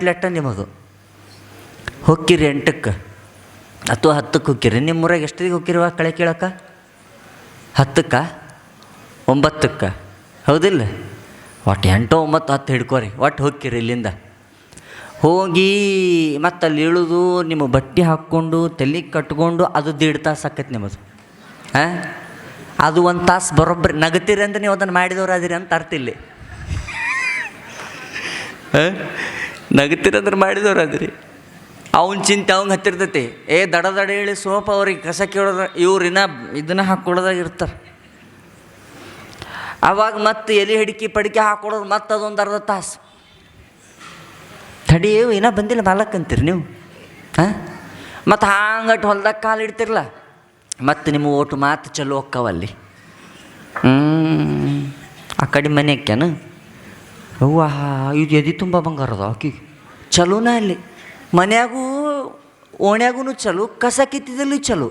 ಗಟ್ಲೆಟ್ಟ ನಿಮ್ಮದು. ಹೊಕ್ಕಿರಿ ಎಂಟಕ್ಕೆ. ಅಥವಾ ಹತ್ತಕ್ಕೆ ಹೊಕ್ಕಿರಿ. ನಿಮ್ಮೂರಾಗ ಎಷ್ಟೊತ್ತಿಗೆ ಹೊಕ್ಕಿರುವ ಕಳೆ ಕೇಳೋಕೆ ಹತ್ತಕ್ಕ? ಒಂಬತ್ತಕ್ಕೆ? ಹೌದಿಲ್ಲ? ಒಟ್ಟು ಎಂಟು ಒಂಬತ್ತು ಹತ್ತು ಹಿಡ್ಕೋರಿ. ಒಟ್ಟು ಹೊಕ್ಕಿರಿ ಇಲ್ಲಿಂದ. ಹೋಗಿ ಮತ್ತು ಅಲ್ಲಿ ಇಳಿದು, ನಿಮ್ಮ ಬಟ್ಟೆ ಹಾಕ್ಕೊಂಡು, ತಲೆ ಕಟ್ಕೊಂಡು, ಅದು ದೀಡ್ ತಾಸು ಆಕೈತೆ ನಿಮ್ಮದು. ಹಾಂ? ಅದು ಒಂದು ತಾಸು ಬರೋಬ್ಬರಿ. ನಗತೀರಿ ಅಂದ್ರೆ ನೀವು ಅದನ್ನು ಮಾಡಿದವ್ರು ಅದಿರಿ ಅಂತ ಅರ್ಥ ಇಲ್ಲಿ. ನಗತೀರಂದ್ರೆ ಮಾಡಿದವ್ರು ಅದ್ರಿ ಅವನ ಚಿಂತೆ ಅವಂಗೆ ಹತ್ತಿರ್ತೈತಿ. ಏ, ದಡ ದಡ ಹೇಳಿ ಸೋಪ ಅವ್ರಿಗೆ ಕಸ ಕೇಳೋದ ಇವ್ರಿನ ಇದನ್ನ ಹಾಕ್ಕೊಡೋದಾಗ ಇರ್ತಾರೆ. ಅವಾಗ ಮತ್ತೆ ಎಲೆ ಹಿಡಿಕಿ ಪಡಿಕೆ ಹಾಕ್ಕೊಡೋದು ಮತ್ತೆ ಅದೊಂದು ಅರ್ಧ ತಾಸು. ತಡಿ ಇನ್ನ ಬಂದಿಲ್ಲ ಮಾಲಕ್ ಅಂತೀರಿ ನೀವು? ಹಾಂ? ಮತ್ತು ಹಾಂಗಟ್ಟು ಹೊಲ್ದಾಗ ಕಾಲು ಇಡ್ತಿರಲ್ಲ ಮತ್ತು ನಿಮ್ಮ ಓಟು ಮಾತು ಚಲೋ ಅಕ್ಕವಲ್ಲಿ. ಹ್ಞೂ ಆ ಕಡೆ ಮನೆ ಅಕ್ಯಾನ ಅವ್ವ, ಇದು ಎದಿ ತುಂಬ ಬಂಗಾರದ ಆಕಿಗೆ ಆಕಿ ಚಲೋನ ಅಲ್ಲಿ. ಮನ್ಯಾಗೂ ಓಣ್ಯಾಗೂ ಚಲೋ, ಕಸ ಕಿತ್ತಿದಲ್ಲಿ ಚಲೋ.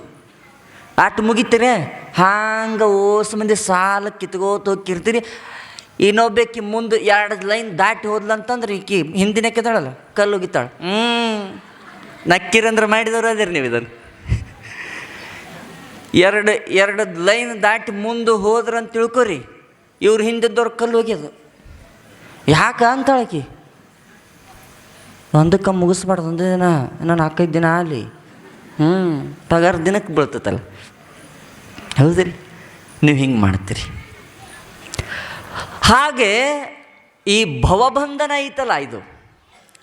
ಅಟ್ ಮುಗಿತೀರಿ ಹಾಂಗೆ ಓಸ್ ಮಂದಿ ಸಾಲ ಕಿತ್ಕೋತ ಹೋಗಿರ್ತೀರಿ ಇನ್ನೊಬ್ಬಾಕಿ ಮುಂದೆ ಎರಡು ಲೈನ್ ದಾಟಿ ಹೋದ್ಲಂತಂದ್ರೆ ಈಕಿ ಹಿಂದಿನ ಕೆದಾಳಲ್ಲ ಕಲ್ಲು ಹೋಗಿತ್ತಾಳೆ ಹ್ಞೂ ನಕ್ಕಿರಂದ್ರೆ ಮಾಡಿದವರು ಅದಿರಿ ನೀವು ಇದನ್ನು. ಎರಡು ಎರಡು ಲೈನ್ ದಾಟಿ ಮುಂದೆ ಹೋದ್ರಂತ ತಿಳ್ಕೊರಿ. ಇವ್ರು ಹಿಂದಿದ್ದವ್ರು ಕಲ್ಲು ಹೋಗ್ಯದು. ಯಾಕೆ ಅಂತಳಕಿ ಒಂದಕ್ಕೆ ಮುಗಿಸ್ಬಾರ್ದು, ಒಂದು ದಿನ ನಾನು ನಾಲ್ಕೈದು ದಿನ ಆಗಲಿ. ಹ್ಞೂ ಪಗಾರ ದಿನಕ್ಕೆ ಬೀಳ್ತೈತಲ್ಲ. ಹೌದ್ರಿ? ನೀವು ಹಿಂಗೆ ಮಾಡ್ತೀರಿ. ಹಾಗೆ ಈ ಭವಬಂಧನ ಐತಲ್ಲ ಇದು.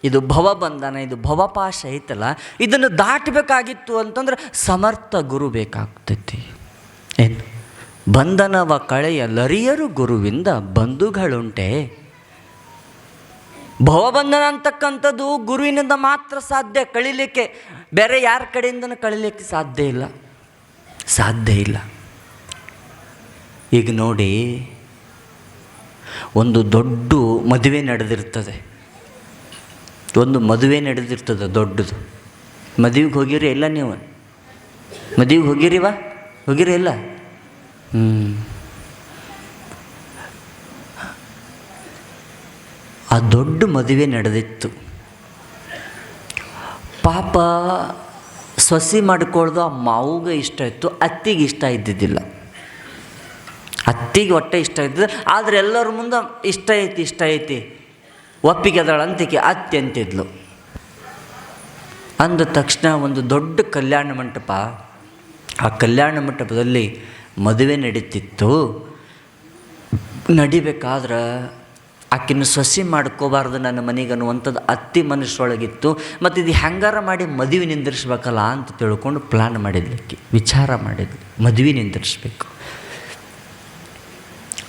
ಇದು ಭವಬಂಧನ, ಇದು ಭವಪಾಶ ಐತಲ್ಲ. ಇದನ್ನು ದಾಟಬೇಕಾಗಿತ್ತು ಅಂತಂದ್ರೆ ಸಮರ್ಥ ಗುರು ಬೇಕಾಗ್ತೈತಿ. ಏನು? ಬಂಧನವ ಕಳೆಯ ಲರಿಯರು ಗುರುವಿಂದ ಬಂಧುಗಳುಂಟೆ. ಭವಬಂಧನ ಅಂತಕ್ಕಂಥದ್ದು ಗುರುವಿನಿಂದ ಮಾತ್ರ ಸಾಧ್ಯ. ಕಳಿಲಿಕ್ಕೆ ಬೇರೆ ಯಾರ ಕಡೆಯಿಂದನೂ ಕಳಿಲಿಕ್ಕೆ ಸಾಧ್ಯ ಇಲ್ಲ. ಸಾಧ್ಯ ಇಲ್ಲ. ಈಗ ನೋಡಿ, ಒಂದು ದೊಡ್ಡ ಮದುವೆ ನಡೆದಿರ್ತದೆ. ಒಂದು ಮದುವೆ ನಡೆದಿರ್ತದೆ ದೊಡ್ಡದು. ಮದುವೆಗೆ ಹೋಗಿರಿ ಇಲ್ಲ ನೀವು. ಮದುವೆಗೆ ಹೋಗಿರಿವಾ? ಹೋಗಿರಿ ಇಲ್ಲ ಹ್ಞೂ ಆ ದೊಡ್ಡ ಮದುವೆ ನಡೆದಿತ್ತು. ಪಾಪ ಸೊಸಿ ಮಾಡ್ಕೊಳ್ದು ಆ ಮಾವುಗೆ ಇಷ್ಟ ಇತ್ತು, ಅತ್ತಿಗೆ ಇಷ್ಟ ಇದ್ದಿದ್ದಿಲ್ಲ. ಅತ್ತಿಗೆ ಹೊಟ್ಟೆ ಇಷ್ಟ ಇದ್ದಿದ್ದು ಆದರೆ ಎಲ್ಲರ ಮುಂದೆ ಇಷ್ಟ ಐತಿ ಇಷ್ಟ ಐತಿ, ಒಪ್ಪಿಗೆ ಅದಳಂತಿಕೆ ಅತ್ತಿ ಅಂತಿದ್ಲು. ಅಂದ ತಕ್ಷಣ ಒಂದು ದೊಡ್ಡ ಕಲ್ಯಾಣ ಮಂಟಪ, ಆ ಕಲ್ಯಾಣ ಮಂಟಪದಲ್ಲಿ ಮದುವೆ ನಡೀತಿತ್ತು. ನಡಿಬೇಕಾದ್ರೆ ಆಕಿನ ಸೊಸಿ ಮಾಡ್ಕೋಬಾರ್ದು ನನ್ನ ಮನೆಗೆ ಅನ್ನುವಂಥದ್ದು ಅತ್ತಿ ಮನಸ್ಸೊಳಗಿತ್ತು. ಮತ್ತು ಇದು ಹೆಂಗಾರ ಮಾಡಿ ಮದುವೆ ನಿಂದಿರಿಸ್ಬೇಕಲ್ಲ ಅಂತ ತಿಳ್ಕೊಂಡು ಪ್ಲ್ಯಾನ್ ಮಾಡಿದ್ಲಿಕ್ಕೆ. ವಿಚಾರ ಮಾಡಿದ್ಲು. ಮದುವೆ ನಿಂದಿರಿಸ್ಬೇಕು.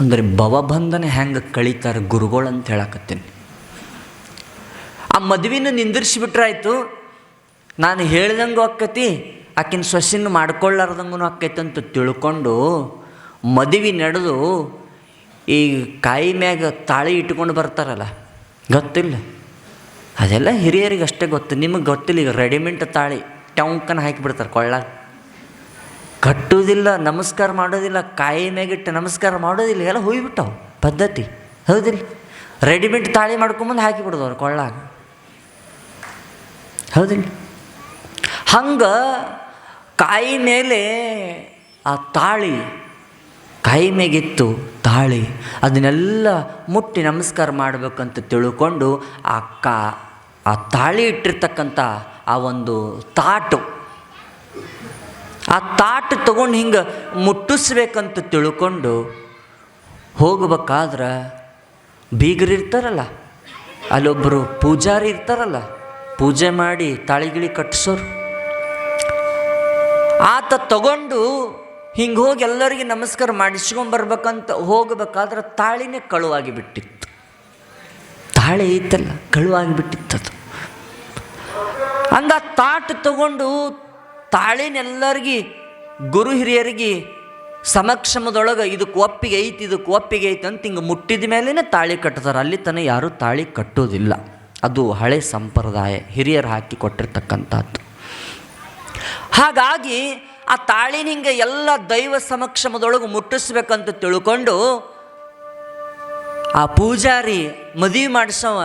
ಅಂದರೆ ಭವಬಂಧನ ಹೆಂಗೆ ಕಳೀತಾರೆ ಗುರುಗಳು ಅಂತ ಹೇಳಕತ್ತೀನಿ. ಆ ಮದುವೆನ ನಿಂದಿರಿಸಿಬಿಟ್ರಾಯ್ತು. ನಾನು ಹೇಳ್ದಂಗೂ ಆಕ್ಕತಿ ಆಕಿನ ಸೊಸಿನ ಮಾಡ್ಕೊಳ್ಳಾರ್ದಂಗೂ ಆಕ್ಕೈತೆ ಅಂತ ತಿಳ್ಕೊಂಡು ಮದುವೆ ನಡೆದು ಈ ಕಾಯಿ ಮ್ಯಾಗ ತಾಳಿ ಇಟ್ಕೊಂಡು ಬರ್ತಾರಲ್ಲ, ಗೊತ್ತಿಲ್ಲ. ಅದೆಲ್ಲ ಹಿರಿಯರಿಗೆ ಅಷ್ಟೇ ಗೊತ್ತು. ನಿಮಗೆ ಗೊತ್ತಿಲ್ಲ, ಈಗ ರೆಡಿಮೆಂಟ್ ತಾಳಿ ಟೌಂಕನ ಹಾಕಿಬಿಡ್ತಾರೆ ಕೊಳ್ಳ ಕಟ್ಟುವುದಿಲ್ಲ ನಮಸ್ಕಾರ ಮಾಡೋದಿಲ್ಲ ಕಾಯಿ ಮ್ಯಾಗಿಟ್ಟು ನಮಸ್ಕಾರ ಮಾಡೋದಿಲ್ಲ, ಎಲ್ಲ ಹೋಗಿಬಿಟ್ಟವು ಪದ್ಧತಿ. ಹೌದಿಲ್ಲ? ರೆಡಿಮೆಂಟ್ ತಾಳಿ ಮಾಡ್ಕೊಂಬಂದು ಹಾಕಿಬಿಡೋದು ಕೊಳ್ಳಾಗ ಹೌದಿಲ್ಲ? ಹಂಗೆ ಕಾಯಿ ಮೇಲೆ ಆ ತಾಳಿ ಕಾಯಿ ಮೇಗಿತ್ತು ತಾಳಿ. ಅದನ್ನೆಲ್ಲ ಮುಟ್ಟಿ ನಮಸ್ಕಾರ ಮಾಡಬೇಕಂತ ತಿಳ್ಕೊಂಡು ಆ ಕಾ, ಆ ತಾಳಿ ಇಟ್ಟಿರ್ತಕ್ಕಂಥ ಆ ಒಂದು ತಾಟು. ಆ ತಾಟು ತಗೊಂಡು ಹಿಂಗೆ ಮುಟ್ಟಿಸ್ಬೇಕಂತ ತಿಳ್ಕೊಂಡು ಹೋಗ್ಬೇಕಾದ್ರೆ ಬೀಗರು ಇರ್ತಾರಲ್ಲ ಅಲ್ಲೊಬ್ಬರು ಪೂಜಾರಿ ಇರ್ತಾರಲ್ಲ, ಪೂಜೆ ಮಾಡಿ ತಾಳಿಗಿಳಿ ಕಟ್ಟಿಸೋರು ಆತ ತಗೊಂಡು ಹಿಂಗೆ ಹೋಗಿ ಎಲ್ಲರಿಗೆ ನಮಸ್ಕಾರ ಮಾಡಿಸ್ಕೊಂಬರ್ಬೇಕಂತ ಹೋಗಬೇಕಾದ್ರೆ ತಾಳಿನೇ ಕಳುವಾಗಿ ಬಿಟ್ಟಿತ್ತು. ತಾಳಿ ಐತಲ್ಲ, ಕಳುವಾಗಿ ಬಿಟ್ಟಿತ್ತದು ಹಂಗ ತಾಟ್ ತಗೊಂಡು ತಾಳಿನೆಲ್ಲರಿಗೆ, ಗುರು ಹಿರಿಯರಿಗೆ ಸಮಕ್ಷಮದೊಳಗೆ ಇದಕ್ಕೆ ಒಪ್ಪಿಗೆ ಐತಿ, ಇದಕ್ಕೆ ಒಪ್ಪಿಗೆ ಐತಿ ಅಂತ ಹಿಂಗೆ ಮುಟ್ಟಿದ ಮೇಲೇ ತಾಳಿ ಕಟ್ತಾರೆ. ಅಲ್ಲಿ ತನಕ ಯಾರೂ ತಾಳಿ ಕಟ್ಟೋದಿಲ್ಲ. ಅದು ಹಳೆ ಸಂಪ್ರದಾಯ, ಹಿರಿಯರು ಹಾಕಿ ಕೊಟ್ಟಿರ್ತಕ್ಕಂಥದ್ದು. ಹಾಗಾಗಿ ಆ ತಾಳಿ ಹಿಂಗೆ ಎಲ್ಲ ದೈವ ಸಮಕ್ಷಮದೊಳಗೆ ಮುಟ್ಟಿಸ್ಬೇಕಂತ ತಿಳ್ಕೊಂಡು ಆ ಪೂಜಾರಿ ಮದುವೆ ಮಾಡಿಸವ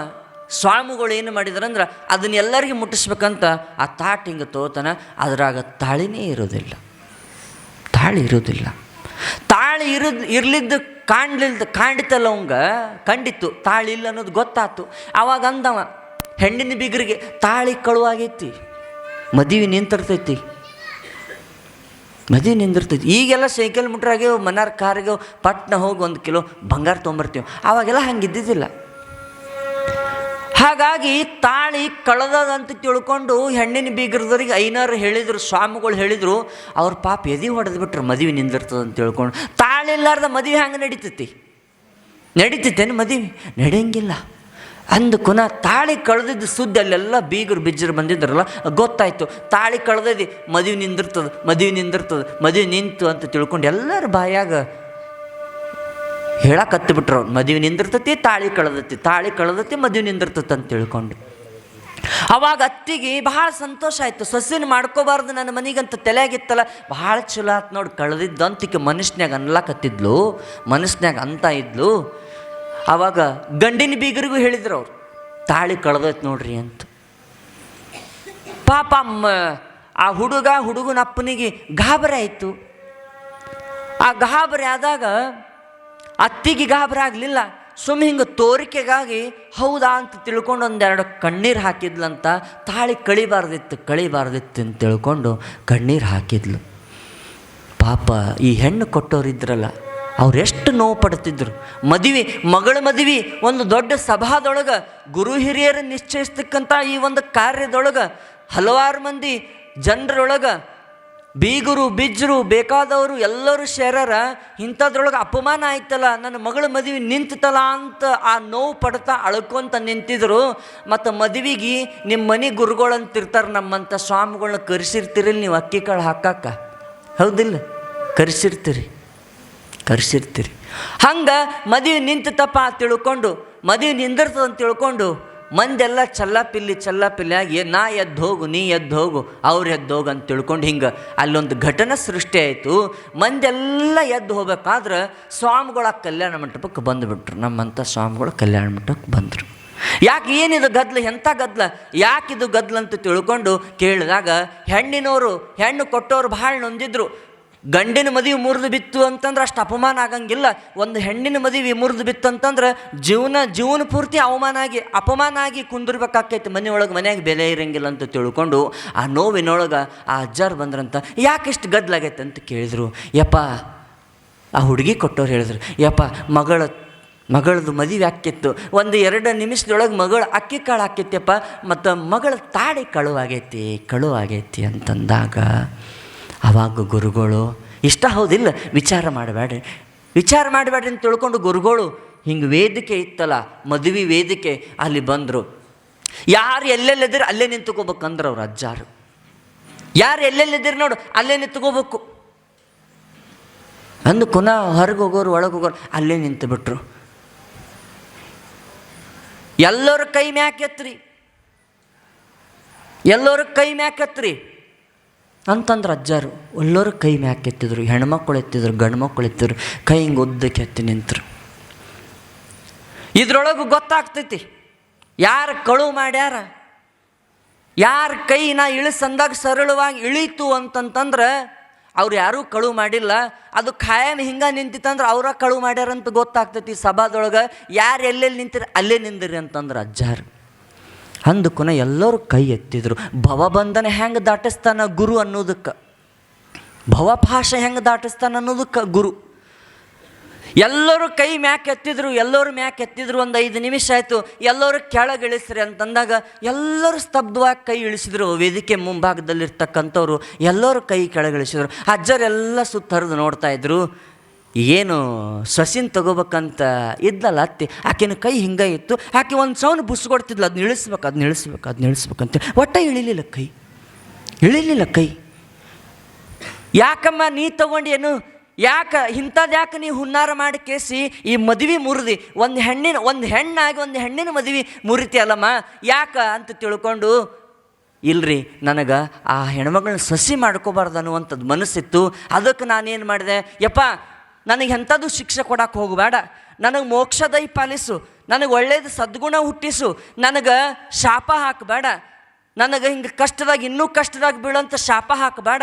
ಸ್ವಾಮಿಗಳು ಏನು ಮಾಡಿದ್ರಂದ್ರೆ ಅದನ್ನ ಎಲ್ಲರಿಗೂ ಮುಟ್ಟಿಸ್ಬೇಕಂತ ಆ ತಾಟ್ ಹಿಂಗೆ ತೋತನ. ಅದ್ರಾಗ ತಾಳಿನೇ ಇರೋದಿಲ್ಲ. ತಾಳಿ ಇರೋದಿಲ್ಲ. ತಾಳಿ ಇರದ್ ಇರ್ಲಿದ್ದು ಕಾಣ್ಲಿಲ್ದ ಕಾಣ್ತಲ್ಲ ಅವಂಗ ಕಂಡಿತ್ತು. ತಾಳಿ ಇಲ್ಲ ಅನ್ನೋದು ಗೊತ್ತಾತು. ಅವಾಗ ಅಂದವ, ಹೆಣ್ಣಿನ ಬಿಗರಿಗೆ ತಾಳಿ ಕಳುವಾಗೈತಿ, ಮದುವೆ ನಿಂತಿರ್ತೈತಿ. ಮದುವೆ ನಿಂದಿರ್ತೈತಿ. ಈಗೆಲ್ಲ ಸೈಕಲ್ ಮುಟ್ರಾಗ್ಯವು ಮನಾರ್ ಕಾರ್ಗೆ, ಪಟ್ನ ಹೋಗಿ ಒಂದು ಕಿಲೋ ಬಂಗಾರ ತೊಗೊಂಬರ್ತೀವಿ. ಅವಾಗೆಲ್ಲ ಹಂಗೆ ಇದ್ದಿದ್ದಿಲ್ಲ ಹಾಗಾಗಿ ತಾಳಿ ಕಳೆದದಂತ ತಿಳ್ಕೊಂಡು ಹೆಣ್ಣಿನ ಬೀಗರದವ್ರಿಗೆ ಐನಾರು ಹೇಳಿದರು, ಸ್ವಾಮಿಗಳು ಹೇಳಿದರು, ಅವ್ರ ಪಾಪ ಎದಿ ಹೊಡೆದು ಬಿಟ್ರು ಮದುವೆ ನಿಂದಿರ್ತದೆ ಅಂತ ತಿಳ್ಕೊಂಡು. ತಾಳಿ ಇಲ್ಲಾರ್ದ ಮದುವೆ ಹಂಗೆ ನಡೀತೈತಿ? ನಡೀತೈತೇನು ಮದುವೆ? ನಡೆಯಂಗಿಲ್ಲ. ಅಂದು ಕುನ ತಾಳಿ ಕಳೆದಿದ್ದು ಸುದ್ದಿ ಅಲ್ಲೆಲ್ಲ ಬೀಗರು ಬಿಜ್ಜರು ಬಂದಿದ್ರಲ್ಲ ಗೊತ್ತಾಯ್ತು. ತಾಳಿ ಕಳೆದದಿ ಮದುವೆ ನಿಂದಿರ್ತದೆ ಮದುವೆ ನಿಂದಿರ್ತದೆ, ಮದುವೆ ನಿಂತು ಅಂತ ತಿಳ್ಕೊಂಡು ಎಲ್ಲರ ಬಾಯಾಗ ಹೇಳಕ್ಕೆ ಬಿಟ್ರು ಅವ್ರು. ಮದುವೆ ನಿಂದಿರ್ತತಿ, ತಾಳಿ ಕಳೆದತಿ ತಾಳಿ ಕಳೆದತಿ, ಮದುವೆ ನಿಂದಿರ್ತತಿ ಅಂತ ತಿಳ್ಕೊಂಡು. ಅವಾಗ ಅತ್ತಿಗೆ ಭಾಳ ಸಂತೋಷ ಆಯಿತು. ಸೊಸಿನ ಮಾಡ್ಕೋಬಾರ್ದು ನನ್ನ ಮನೆಗಂತ ತಲೆಯಾಗಿತ್ತಲ್ಲ. ಭಾಳ ಚಲೋ ಆತು ನೋಡಿ ಕಳೆದಿದ್ದು ಅಂತಿಕೆ ಮನುಷ್ಯನಾಗ ಅನ್ಲಾಕತ್ತಿದ್ಲು ಮನುಷ್ಯನಾಗ ಅಂತ ಇದ್ಲು. ಅವಾಗ ಗಂಡಿನ ಬೀಗರಿಗೂ ಹೇಳಿದ್ರು ಅವರು, ತಾಳಿ ಕಳೆದೈತೆ ನೋಡ್ರಿ ಅಂತ. ಪಾಪ ಆ ಹುಡುಗ ಹುಡುಗನ ಅಪ್ಪನಿಗೆ ಗಾಬರಿ ಆಯಿತು. ಆ ಗಾಬರಿ ಆದಾಗ ಅತ್ತಿಗೆ ಗಾಬರಿ ಆಗಲಿಲ್ಲ. ಸುಮ್ಮನೆ ಹಿಂಗೆ ತೋರಿಕೆಗಾಗಿ, ಹೌದಾ ಅಂತ ತಿಳ್ಕೊಂಡು ಒಂದೆರಡು ಕಣ್ಣೀರು ಹಾಕಿದ್ಲಂತ, ತಾಳಿ ಕಳಿಬಾರ್ದಿತ್ತು ಕಳಿಬಾರ್ದಿತ್ತು ಅಂತ ತಿಳ್ಕೊಂಡು ಕಣ್ಣೀರು ಹಾಕಿದ್ಲು. ಪಾಪ ಈ ಹೆಣ್ಣು ಕೊಟ್ಟವ್ರಿದ್ರಲ್ಲ ಅವ್ರು ಎಷ್ಟು ನೋವು ಪಡ್ತಿದ್ರು ಮದುವೆ, ಮಗಳ ಮದುವೆ, ಒಂದು ದೊಡ್ಡ ಸಭಾದೊಳಗೆ ಗುರು ಹಿರಿಯರು ನಿಶ್ಚಯಿಸ್ತಕ್ಕಂಥ ಈ ಒಂದು ಕಾರ್ಯದೊಳಗೆ ಹಲವಾರು ಮಂದಿ ಜನರೊಳಗೆ ಬೀಗರು, ಬಿಜ್ರು, ಬೇಕಾದವರು ಎಲ್ಲರೂ ಸೇರಾರ ಇಂಥದ್ರೊಳಗೆ ಅಪಮಾನ ಆಯ್ತಲ್ಲ, ನನ್ನ ಮಗಳ ಮದುವೆ ನಿಂತಲ್ಲ ಅಂತ ಆ ನೋವು ಪಡ್ತಾ ಅಳ್ಕೊಂತ ನಿಂತಿದ್ರು. ಮತ್ತು ಮದುವೆಗೆ ನಿಮ್ಮ ಮನೆ ಗುರುಗಳಂತಿರ್ತಾರೆ ನಮ್ಮಂಥ ಸ್ವಾಮಿಗಳನ್ನ ಕರೆಸಿರ್ತೀರಿ ನೀವು ಅಕ್ಕಿ ಕಾಳು ಹಾಕಾಕ. ಹೌದಿಲ್ಲ? ಕರೆಸಿರ್ತೀರಿ. ಕರೆಸಿರ್ತೀರಿ. ಹಂಗೆ ಮದುವೆ ನಿಂತಿತಪ್ಪ ತಿಳ್ಕೊಂಡು ಮದುವೆ ನಿಂದಿರ್ತದೆ ಅಂತ ತಿಳ್ಕೊಂಡು, ಮಂದೆಲ್ಲ ಚಲ್ಲಾಪಿಲ್ಲಿ ಚಲ್ಲಾಪಿಲ್ಲಿ ಆಗಿ ನಾ ಎದ್ದು ಹೋಗು, ನೀ ಎದ್ದು ಹೋಗು, ಅವ್ರು ಎದ್ದು ಹೋಗು ಅಂತ ತಿಳ್ಕೊಂಡು ಹಿಂಗೆ ಅಲ್ಲೊಂದು ಘಟನೆ ಸೃಷ್ಟಿ ಆಯಿತು. ಮಂದೆಲ್ಲ ಎದ್ದು ಹೋಗ್ಬೇಕಾದ್ರೆ ಸ್ವಾಮಿಗಳ ಕಲ್ಯಾಣ ಮಂಟಪಕ್ಕೆ ಬಂದುಬಿಟ್ರು. ನಮ್ಮಂಥ ಸ್ವಾಮಿಗಳು ಕಲ್ಯಾಣ ಮಂಟಪಕ್ಕೆ ಬಂದರು. ಯಾಕೆ ಏನಿದು ಗದ್ಲ ಎಂಥ ಗದ್ಲ? ಯಾಕಿದು ಗದ್ಲ ಅಂತ ತಿಳ್ಕೊಂಡು ಕೇಳಿದಾಗ ಹೆಣ್ಣಿನವರು ಹೆಣ್ಣು ಕೊಟ್ಟವ್ರು ಭಾಳ ನೊಂದಿದ್ರು. ಗಂಡಿನ ಮದುವೆ ಮುರಿದು ಬಿತ್ತು ಅಂತಂದ್ರೆ ಅಷ್ಟು ಅಪಮಾನ ಆಗಂಗಿಲ್ಲ. ಒಂದು ಹೆಣ್ಣಿನ ಮದುವೆ ಮುರಿದು ಬಿತ್ತು ಅಂತಂದ್ರೆ ಜೀವನ ಜೀವನ ಪೂರ್ತಿ ಅವಮಾನ ಆಗಿ, ಅಪಮಾನ ಆಗಿ ಕುಂದಿರ್ಬೇಕಾಕೈತಿ. ಮನೆಯೊಳಗೆ ಮನ್ಯಾಗ ಬೆಲೆ ಇರಂಗಿಲ್ಲ ಅಂತ ತಿಳ್ಕೊಂಡು ಆ ನೋವಿನೊಳಗೆ ಆ ಅಜ್ಜಾರು ಬಂದ್ರಂತ, ಯಾಕೆ ಇಷ್ಟು ಗದ್ಲಾಗೈತೆ? ಅಂತ ಕೇಳಿದ್ರು. ಯಪ್ಪ, ಆ ಹುಡುಗಿ ಕೊಟ್ಟವ್ರು ಹೇಳಿದ್ರು. ಯಪ್ಪ, ಮಗಳ ಮಗಳದು ಮದುವೆ ಆಕ್ಕಿತ್ತು ಒಂದು ಎರಡು ನಿಮಿಷದೊಳಗೆ ಮಗಳು ಅಕ್ಕಿ ಕಾಳು ಹಾಕಿತ್ತಪ್ಪ ಮತ್ತು ಮಗಳ ತಾಡಿ ಕಳುವಾಗೈತಿ ಕಳುವಾಗೈತಿ ಅಂತಂದಾಗ ಆವಾಗ ಗುರುಗಳು, ಇಷ್ಟ ಹೌದಿಲ್ಲ, ವಿಚಾರ ಮಾಡಬೇಡ್ರಿ. ವಿಚಾರ ಮಾಡಬೇಡ್ರಿ ಅಂತ ತಿಳ್ಕೊಂಡು ಗುರುಗಳು ಹಿಂಗೆ ವೇದಿಕೆ ಇತ್ತಲ್ಲ, ಮದುವೆ ವೇದಿಕೆ ಅಲ್ಲಿ ಬಂದರು. ಯಾರು ಎಲ್ಲೆಲ್ಲಿದ್ದೀರಿ ಅಲ್ಲೇ ನಿಂತ್ಕೋಬೇಕಂದ್ರೆ ಅವ್ರು ಅಜ್ಜಾರು. ಯಾರು ಎಲ್ಲೆಲ್ಲಿದ್ದೀರಿ ನೋಡು, ಅಲ್ಲೇ ನಿಂತ್ಕೋಬೇಕು. ಅಂದು ಕುನ ಹೊರಗೆ ಹೋಗೋರು, ಒಳಗೆ ಹೋಗೋರು ಅಲ್ಲೇ ನಿಂತು ಬಿಟ್ರು ಎಲ್ಲರ ಕೈ ಮ್ಯಾಕೆತ್ರಿ ಎಲ್ಲರ ಕೈ ಮ್ಯಾಕೆತ್ರಿ ಅಂತಂದ್ರೆ ಅಜ್ಜಾರು ಎಲ್ಲರೂ ಕೈ ಮ್ಯಾಕೆ ಎತ್ತಿದ್ರು, ಹೆಣ್ಮಕ್ಳು ಎತ್ತಿದ್ರು ಗಂಡು ಮಕ್ಕಳು ಎತ್ತಿದ್ರು, ಕೈ ಹಿಂಗೆ ಉದ್ದಕ್ಕೆ ಎತ್ತಿ ನಿಂತರು. ಇದ್ರೊಳಗೆ ಗೊತ್ತಾಗ್ತೈತಿ, ಯಾರು ಕಳು ಮಾಡ್ಯಾರ, ಯಾರ ಕೈ ನಾ ಇಳಿಸಂದಾಗ ಸರಳವಾಗಿ ಇಳೀತು ಅಂತಂತಂದ್ರೆ ಅವ್ರು ಯಾರೂ ಕಳು ಮಾಡಿಲ್ಲ. ಅದು ಖಾಯಂ ಹಿಂಗೆ ನಿಂತಿತ್ತಂದ್ರೆ ಅವರ ಕಳು ಮಾಡ್ಯಾರಂತ ಗೊತ್ತಾಗ್ತೈತಿ ಸಭಾದೊಳಗೆ. ಯಾರು ಎಲ್ಲೆಲ್ಲಿ ನಿಂತಿರ, ಅಲ್ಲೇ ನಿಂದಿರಿ ಅಂತಂದ್ರೆ ಅಜ್ಜಾರು. ಅಂದಕ್ಕೂನ ಎಲ್ಲರೂ ಕೈ ಎತ್ತಿದ್ರು. ಭವಬಂಧನ ಹೆಂಗೆ ದಾಟಿಸ್ತಾನ ಗುರು ಅನ್ನೋದಕ್ಕೆ? ಭವಭಾಷೆ ಹೆಂಗೆ ದಾಟಿಸ್ತಾನ ಅನ್ನೋದಕ್ಕೆ ಗುರು? ಎಲ್ಲರೂ ಕೈ ಮ್ಯಾಕ್ ಎತ್ತಿದ್ರು, ಎಲ್ಲರೂ ಮ್ಯಾಕ್ ಎತ್ತಿದ್ರು. ಒಂದು ಐದು ನಿಮಿಷ ಆಯಿತು, ಎಲ್ಲರೂ ಕೆಳಗೆ ಇಳಿಸ್ರಿ ಅಂತಂದಾಗ ಎಲ್ಲರೂ ಸ್ತಬ್ಧವಾಗಿ ಕೈ ಇಳಿಸಿದ್ರು. ವೇದಿಕೆ ಮುಂಭಾಗದಲ್ಲಿರ್ತಕ್ಕಂಥವ್ರು ಎಲ್ಲರೂ ಕೈ ಕೆಳಗೆ ಇಳಿಸಿದ್ರು ಅಜ್ಜರೆಲ್ಲ ಸುತ್ತ ಹರಿದು ನೋಡ್ತಾ ಇದ್ರು. ಏನು ಸಸಿನ ತಗೋಬೇಕಂತ ಇದ್ದಲ್ಲ ಅತ್ತಿ. ಆಕಿನ ಕೈ ಹಿಂಗೆ ಇತ್ತು. ಆಕೆ ಒಂದು ಸೌನ್ ಬುಸ್ಕೊಡ್ತಿದ್ಲು ಅದನ್ನ ಇಳಿಸ್ಬೇಕು ಅದನ್ನ ಇಳಿಸ್ಬೇಕು ಅದನ್ನ ಇಳಿಸ್ಬೇಕಂತ ಒಟ್ಟ ಇಳಿಲಿಲ್ಲ ಕೈ. ಇಳಿಲಿಲ್ಲ ಕೈ. ಯಾಕಮ್ಮ ನೀ ತಗೊಂಡೇನು ಯಾಕೆ ಇಂಥದ್ದು ಯಾಕೆ ನೀವು ಹುನ್ನಾರ ಮಾಡಿ ಕೇಸಿ? ಈ ಮದುವೆ ಮುರಿದಿ. ಒಂದು ಹೆಣ್ಣಿನ, ಒಂದು ಹೆಣ್ಣಾಗಿ ಒಂದು ಹೆಣ್ಣಿನ ಮದುವೆ ಮುರಿತಿ ಅಲ್ಲಮ್ಮ. ಯಾಕ ಅಂತ ತಿಳ್ಕೊಂಡು, ಇಲ್ರಿ, ನನಗೆ ಆ ಹೆಣ್ಮಗಳನ್ನ ಸಸಿ ಮಾಡ್ಕೋಬಾರ್ದು ಅನ್ನುವಂಥದ್ದು ಮನಸ್ಸಿತ್ತು. ಅದಕ್ಕೆ ನಾನೇನು ಮಾಡಿದೆ? ಯಪ್ಪ ನನಗೆ ಎಂಥದ್ದು ಶಿಕ್ಷೆ ಕೊಡಕ್ಕೆ ಹೋಗಬೇಡ. ನನಗೆ ಮೋಕ್ಷದೈ ಪಾಲಿಸು. ನನಗೆ ಒಳ್ಳೇದು ಸದ್ಗುಣ ಹುಟ್ಟಿಸು. ನನಗೆ ಶಾಪ ಹಾಕಬೇಡ. ನನಗೆ ಹಿಂಗೆ ಕಷ್ಟದಾಗ ಇನ್ನೂ ಕಷ್ಟದಾಗ ಬೀಳೋಂಥ ಶಾಪ ಹಾಕಬೇಡ.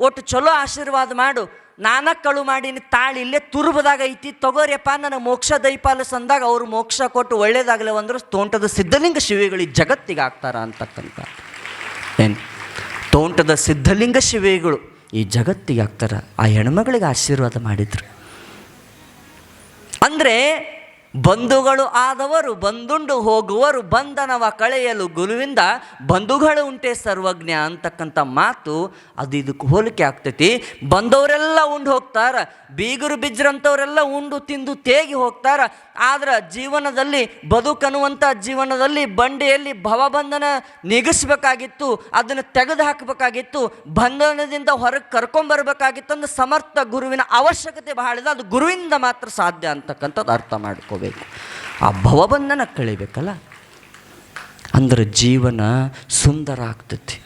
ಒಟ್ಟು ಚಲೋ ಆಶೀರ್ವಾದ ಮಾಡು. ನಾನ ಕಳು ಮಾಡೀನಿ, ತಾಳಿ ಇಲ್ಲೇ ತುರುಬದಾಗ ಐತಿ, ತಗೋರಿಯಪ್ಪ, ನನಗೆ ಮೋಕ್ಷ ದೈಪಾಲಸ್ ಅಂದಾಗ ಅವರು ಮೋಕ್ಷ ಕೊಟ್ಟು ಒಳ್ಳೇದಾಗಲಿ ಅಂದ್ರೆ ತೋಂಟದ ಸಿದ್ಧಲಿಂಗ ಶಿವಿಗಳು ಈ ಜಗತ್ತಿಗೆ ಆಗ್ತಾರ ಅಂತಕ್ಕಂಥ. ಏನು? ತೋಂಟದ ಸಿದ್ಧಲಿಂಗ ಶಿವೆಗಳು ಈ ಜಗತ್ತಿಗೆ ಆಗ್ತಾರ. ಆ ಹೆಣ್ಮಗಳಿಗೆ ಆಶೀರ್ವಾದ ಮಾಡಿದ್ರು. ಅಂದರೆ ಬಂಧುಗಳು ಆದವರು, ಬಂದುಂಡು ಹೋಗುವರು, ಬಂಧನವ ಕಳೆಯಲು ಗುರುವಿಂದ ಬಂಧುಗಳು ಉಂಟೆ ಸರ್ವಜ್ಞ ಅಂತಕ್ಕಂಥ ಮಾತು ಅದು ಇದಕ್ಕೆ ಹೋಲಿಕೆ ಆಗ್ತೈತಿ. ಬಂದವರೆಲ್ಲ ಉಂಡು ಹೋಗ್ತಾರ, ಬೀಗರು ಬಿಜ್ರಂಥವರೆಲ್ಲ ಉಂಡು ತಿಂದು ತೇಗಿ ಹೋಗ್ತಾರ ಆದ್ರೆ ಜೀವನದಲ್ಲಿ ಬದುಕನ್ನುವಂಥ ಜೀವನದಲ್ಲಿ ಬಂಡೆಯಲ್ಲಿ ಭವಬಂಧನ ನಿಗಿಸ್ಬೇಕಾಗಿತ್ತು, ಅದನ್ನು ತೆಗೆದು ಹಾಕಬೇಕಾಗಿತ್ತು ಬಂಧನದಿಂದ ಹೊರಗೆ ಕರ್ಕೊಂಬರ್ಬೇಕಾಗಿತ್ತು ಅಂದ್ರೆ ಸಮರ್ಥ ಗುರುವಿನ ಅವಶ್ಯಕತೆ ಬಹಳ ಇದೆ ಅದು ಗುರುವಿಂದ ಮಾತ್ರ ಸಾಧ್ಯ ಅಂತಕ್ಕಂಥದ್ದು ಅರ್ಥ ಮಾಡ್ಕೋಬೇಕು. ಆ ಭವಬಂಧನ ಕಳಿಬೇಕಲ್ಲ? ಅಂದ್ರೆ ಜೀವನ ಸುಂದರ ಆಗ್ತೈತಿ.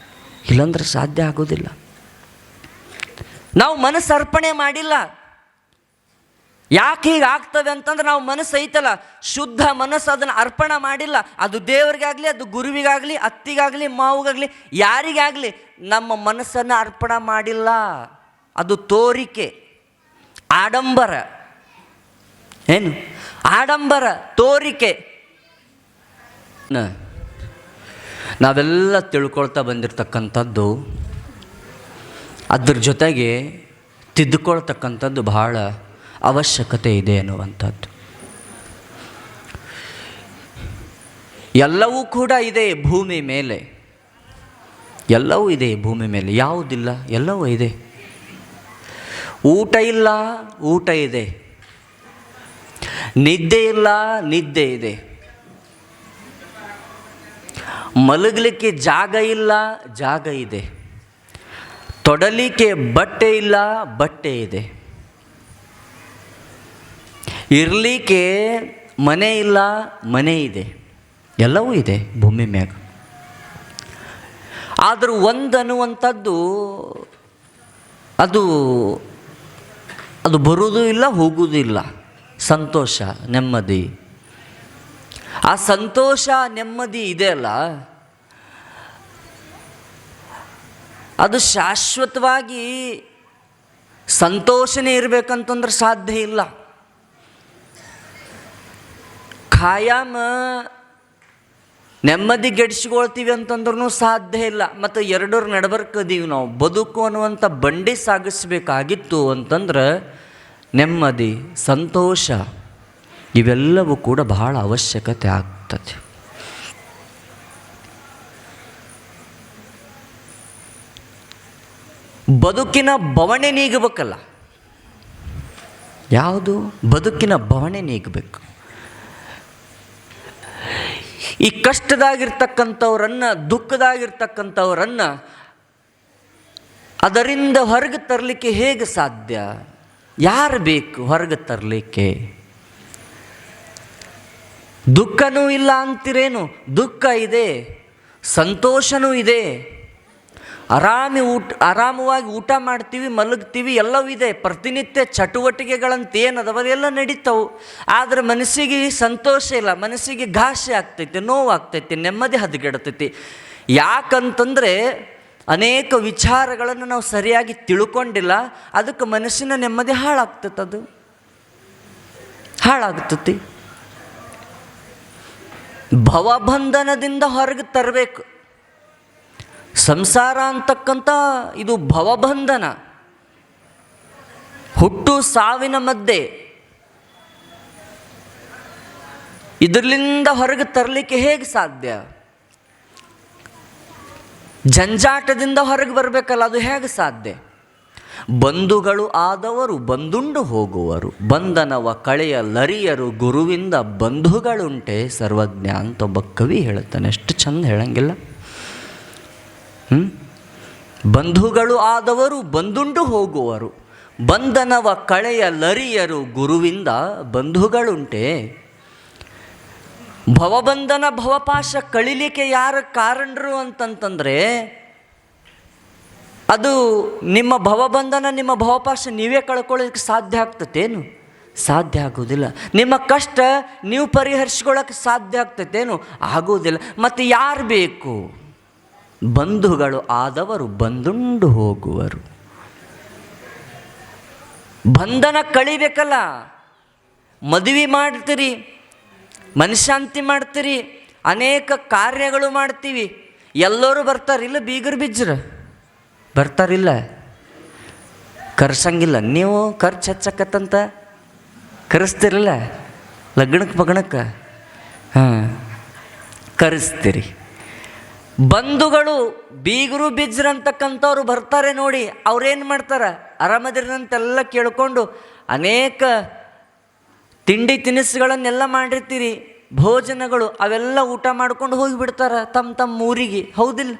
ಇಲ್ಲಂದ್ರೆ ಸಾಧ್ಯ ಆಗೋದಿಲ್ಲ. ನಾವು ಮನಸ್ಸರ್ಪಣೆ ಮಾಡಿಲ್ಲ. ಯಾಕೆ ಹೀಗೆ ಆಗ್ತವೆ ಅಂತಂದ್ರೆ ನಾವು ಮನಸ್ಸು ಐತಲ್ಲ, ಶುದ್ಧ ಮನಸ್ಸು ಅದನ್ನು ಅರ್ಪಣ ಮಾಡಿಲ್ಲ. ಅದು ದೇವರಿಗಾಗಲಿ, ಅದು ಗುರುವಿಗಾಗಲಿ, ಅತ್ತಿಗಾಗಲಿ, ಮಾವುಗಾಗಲಿ, ಯಾರಿಗಾಗಲಿ ನಮ್ಮ ಮನಸ್ಸನ್ನು ಅರ್ಪಣ ಮಾಡಿಲ್ಲ. ಅದು ತೋರಿಕೆ, ಆಡಂಬರ. ಏನು? ಆಡಂಬರ, ತೋರಿಕೆ. ನಾವೆಲ್ಲ ತಿಳ್ಕೊಳ್ತಾ ಬಂದಿರತಕ್ಕಂಥದ್ದು, ಅದ್ರ ಜೊತೆಗೆ ತಿದ್ದುಕೊಳ್ತಕ್ಕಂಥದ್ದು ಬಹಳ ಅವಶ್ಯಕತೆ ಇದೆ ಅನ್ನುವಂಥದ್ದು ಎಲ್ಲವೂ ಕೂಡ ಇದೆ ಭೂಮಿ ಮೇಲೆ. ಎಲ್ಲವೂ ಇದೆ ಭೂಮಿ ಮೇಲೆ. ಯಾವುದಿಲ್ಲ, ಎಲ್ಲವೂ ಇದೆ. ಊಟ ಇಲ್ಲ, ಊಟ ಇದೆ. ನಿದ್ದೆ ಇಲ್ಲ, ನಿದ್ದೆ ಇದೆ. ಮಲಗಲಿಕ್ಕೆ ಜಾಗ ಇಲ್ಲ, ಜಾಗ ಇದೆ. ತೊಡಲಿಕ್ಕೆ ಬಟ್ಟೆ ಇಲ್ಲ, ಬಟ್ಟೆ ಇದೆ. ಇರಲಿಕ್ಕೆ ಮನೆ ಇಲ್ಲ, ಮನೆ ಇದೆ. ಎಲ್ಲವೂ ಇದೆ ಭೂಮಿ ಮ್ಯಾಗ. ಆದರೂ ಒಂದು ಅನ್ನುವಂಥದ್ದು ಅದು ಅದು ಬರುವುದೂ ಇಲ್ಲ ಹೋಗುವುದೂ ಇಲ್ಲ. ಸಂತೋಷ, ನೆಮ್ಮದಿ. ಆ ಸಂತೋಷ, ನೆಮ್ಮದಿ ಇದೆ ಅಲ್ಲ? ಅದು ಶಾಶ್ವತವಾಗಿ ಸಂತೋಷನೇ ಇರಬೇಕಂತಂದ್ರೆ ಸಾಧ್ಯ ಇಲ್ಲ. ಖಾಯಂ ನೆಮ್ಮದಿ ಗೆಡ್ಸ್ಕೊಳ್ತೀವಿ ಅಂತಂದ್ರೂ ಸಾಧ್ಯ ಇಲ್ಲ. ಮತ್ತು ಎರಡರ ನಡಬರ್ಕದೀವಿ ನಾವು. ಬದುಕು ಅನ್ನುವಂಥ ಬಂಡಿ ಸಾಗಿಸಬೇಕಾಗಿತ್ತು ಅಂತಂದ್ರೆ ನೆಮ್ಮದಿ, ಸಂತೋಷ, ಇವೆಲ್ಲವೂ ಕೂಡ ಬಹಳ ಅವಶ್ಯಕತೆ ಆಗ್ತದೆ. ಬದುಕಿನ ಬವಣೆ ನೀಗಬೇಕಲ್ಲ. ಯಾವುದು? ಬದುಕಿನ ಬವಣೆ ನೀಗಬೇಕು. ಈ ಕಷ್ಟದಾಗಿರ್ತಕ್ಕಂಥವರನ್ನು, ದುಃಖದಾಗಿರ್ತಕ್ಕಂಥವರನ್ನು ಅದರಿಂದ ಹೊರಗೆ ತರಲಿಕ್ಕೆ ಹೇಗೆ ಸಾಧ್ಯ? ಯಾರು ಬೇಕು ಹೊರಗೆ ತರಲಿಕ್ಕೆ? ದುಃಖನೂ ಇಲ್ಲ ಅಂತಿರೇನು? ದುಃಖ ಇದೆ, ಸಂತೋಷನೂ ಇದೆ. ಆರಾಮಿ ಊಟ ಆರಾಮವಾಗಿ ಊಟ ಮಾಡ್ತೀವಿ, ಮಲಗ್ತೀವಿ, ಎಲ್ಲವೂ ಇದೆ. ಪ್ರತಿನಿತ್ಯ ಚಟುವಟಿಕೆಗಳಂತ ಏನದವ ಅದೆಲ್ಲ ನಡೀತಾವೆ. ಆದರೆ ಮನಸ್ಸಿಗೆ ಸಂತೋಷ ಇಲ್ಲ. ಮನಸ್ಸಿಗೆ ಘಾಸೆ ಆಗ್ತೈತಿ, ನೋವಾಗ್ತೈತಿ, ನೆಮ್ಮದಿ ಹದಗೆಡ್ತೈತಿ. ಯಾಕಂತಂದರೆ ಅನೇಕ ವಿಚಾರಗಳನ್ನು ನಾವು ಸರಿಯಾಗಿ ತಿಳ್ಕೊಂಡಿಲ್ಲ. ಅದಕ್ಕೆ ಮನಸ್ಸಿನ ನೆಮ್ಮದಿ ಹಾಳಾಗ್ತೈತೆ ಅದು. ಹಾಳಾಗ್ತೈತಿ. ಭವಬಂಧನದಿಂದ ಹೊರಗೆ ತರಬೇಕು. ಸಂಸಾರ ಅಂತಕ್ಕಂಥ ಇದು ಭವಬಂಧನ. ಹುಟ್ಟು ಸಾವಿನ ಮಧ್ಯೆ. ಇದರಿಂದ ಹೊರಗೆ ತರಲಿಕ್ಕೆ ಹೇಗೆ ಸಾಧ್ಯ? ಜಂಜಾಟದಿಂದ ಹೊರಗೆ ಬರಬೇಕಲ್ಲ, ಅದು ಹೇಗೆ ಸಾಧ್ಯ? ಬಂಧುಗಳು ಆದವರು ಬಂದುಂಡು ಹೋಗುವರು. ಬಂಧನವ ಕಳೆಯ ಲರಿಯರು ಗುರುವಿಂದ ಬಂಧುಗಳುಂಟೆ ಸರ್ವಜ್ಞ ಅಂತ ಒಬ್ಬ ಕವಿ ಹೇಳುತ್ತಾನೆ ಎಷ್ಟು ಚಂದ ಹೇಳಂಗಿಲ್ಲ? ಬಂಧುಗಳು ಆದವರು ಬಂದುಂಡು ಹೋಗುವರು. ಬಂಧನವ ಕಳೆಯ ಲರಿಯರು ಗುರುವಿಂದ ಬಂಧುಗಳುಂಟೆ. ಭವಬಂಧನ ಭವಪಾಶ ಕಳಿಲಿಕ್ಕೆ ಯಾರ ಕಾರಣರು ಅಂತಂತಂದರೆ, ಅದು ನಿಮ್ಮ ಭವಬಂಧನ, ನಿಮ್ಮ ಭವಪಾಶ ನೀವೇ ಕಳ್ಕೊಳ್ಳೋದಕ್ಕೆ ಸಾಧ್ಯ ಆಗ್ತತೇನು? ಸಾಧ್ಯ ಆಗೋದಿಲ್ಲ ನಿಮ್ಮ ಕಷ್ಟ ನೀವು ಪರಿಹರಿಸ್ಕೊಳ್ಳೋಕ್ಕೆ ಸಾಧ್ಯ ಆಗ್ತತೇನು? ಆಗೋದಿಲ್ಲ ಮತ್ತು ಯಾರು ಬೇಕು? ಬಂಧುಗಳು ಆದವರು ಬಂದುಂಡು ಹೋಗುವರು. ಬಂಧನ ಕಳಿಬೇಕಲ್ಲ. ಮದುವೆ ಮಾಡ್ತೀರಿ, ಮನಶಾಂತಿ ಮಾಡ್ತೀರಿ, ಅನೇಕ ಕಾರ್ಯಗಳು ಮಾಡ್ತೀವಿ. ಎಲ್ಲರೂ ಬರ್ತಾರಿಲ್ಲ ಬೀಗರು ಬಿಜ್ರ ಬರ್ತಾರಿಲ್ಲ. ಕರ್ಸಂಗಿಲ್ಲ. ನೀವು ಖರ್ಚು ಹೆಚ್ಚಕತ್ತಂತ? ಕರೆಸ್ತಿರಲ್ಲ? ಲಗ್ನಕ್ಕೆ ಪಗಣಕ್ಕೆ ಹಾಂ. ಕರೆಸ್ತೀರಿ. ಬಂಧುಗಳು ಬೀಗರು ಅಂತಕ್ಕಂಥವ್ರು ಬರ್ತಾರೆ ನೋಡಿ, ಅವ್ರೇನು ಮಾಡ್ತಾರೆ? ಆರಾಮದಿರಂತೆಲ್ಲ ಕೇಳಿಕೊಂಡು ಅನೇಕ ತಿಂಡಿ ತಿನಿಸುಗಳನ್ನೆಲ್ಲ ಮಾಡಿರ್ತೀರಿ, ಭೋಜನಗಳು ಅವೆಲ್ಲ ಊಟ ಮಾಡ್ಕೊಂಡು ಹೋಗಿಬಿಡ್ತಾರೆ ತಮ್ಮ ತಮ್ಮ ಊರಿಗೆ, ಹೌದಿಲ್ಲ?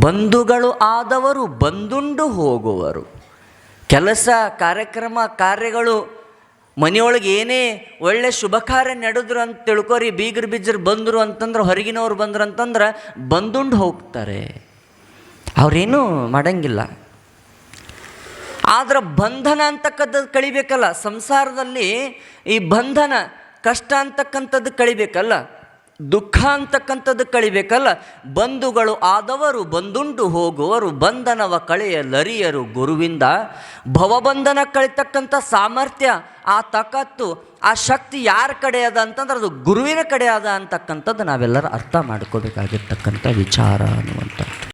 ಬಂಧುಗಳು ಆದವರು ಬಂದುಂಡು ಹೋಗುವರು. ಕೆಲಸ, ಕಾರ್ಯಕ್ರಮ, ಕಾರ್ಯಗಳು ಮನೆಯೊಳಗೆ ಏನೇ ಒಳ್ಳೆ ಶುಭ ಕಾರ್ಯ ನಡೆದ್ರು ಅಂತ ತಿಳ್ಕೊರಿ, ಬೀಗರು ಬಿಜ್ರು ಬಂದರು ಅಂತಂದ್ರೆ, ಹೊರಗಿನವ್ರು ಬಂದರು ಅಂತಂದ್ರೆ ಬಂದುಂಡು ಹೋಗ್ತಾರೆ. ಅವ್ರೇನು ಮಾಡಂಗಿಲ್ಲ. ಆದ್ರೆ ಬಂಧನ ಅಂತಕ್ಕಂಥದ್ದು ಕಳಿಬೇಕಲ್ಲ, ಸಂಸಾರದಲ್ಲಿ ಈ ಬಂಧನ, ಕಷ್ಟ ಅಂತಕ್ಕಂಥದ್ದು ಕಳಿಬೇಕಲ್ಲ. ದುಃಖ ಅಂತಕ್ಕಂಥದ್ದು ಕಳಿಬೇಕಲ್ಲ. ಬಂಧುಗಳು ಆದವರು, ಬಂದುಂಟು ಹೋಗುವರು, ಬಂಧನವ ಕಳೆಯ ಲರಿಯರು ಗುರುವಿಂದ. ಭವಬಂಧನ ಕಳಿತಕ್ಕಂಥ ಸಾಮರ್ಥ್ಯ, ಆ ತಕತ್ತು, ಆ ಶಕ್ತಿ ಯಾರ ಕಡೆ ಅದ ಅಂತಂದ್ರೆ ಅದು ಗುರುವಿನ ಕಡೆ ಅದ ಅಂತಕ್ಕಂಥದ್ದು ನಾವೆಲ್ಲರೂ ಅರ್ಥ ಮಾಡ್ಕೋಬೇಕಾಗಿರ್ತಕ್ಕಂಥ ವಿಚಾರ ಅನ್ನುವಂಥ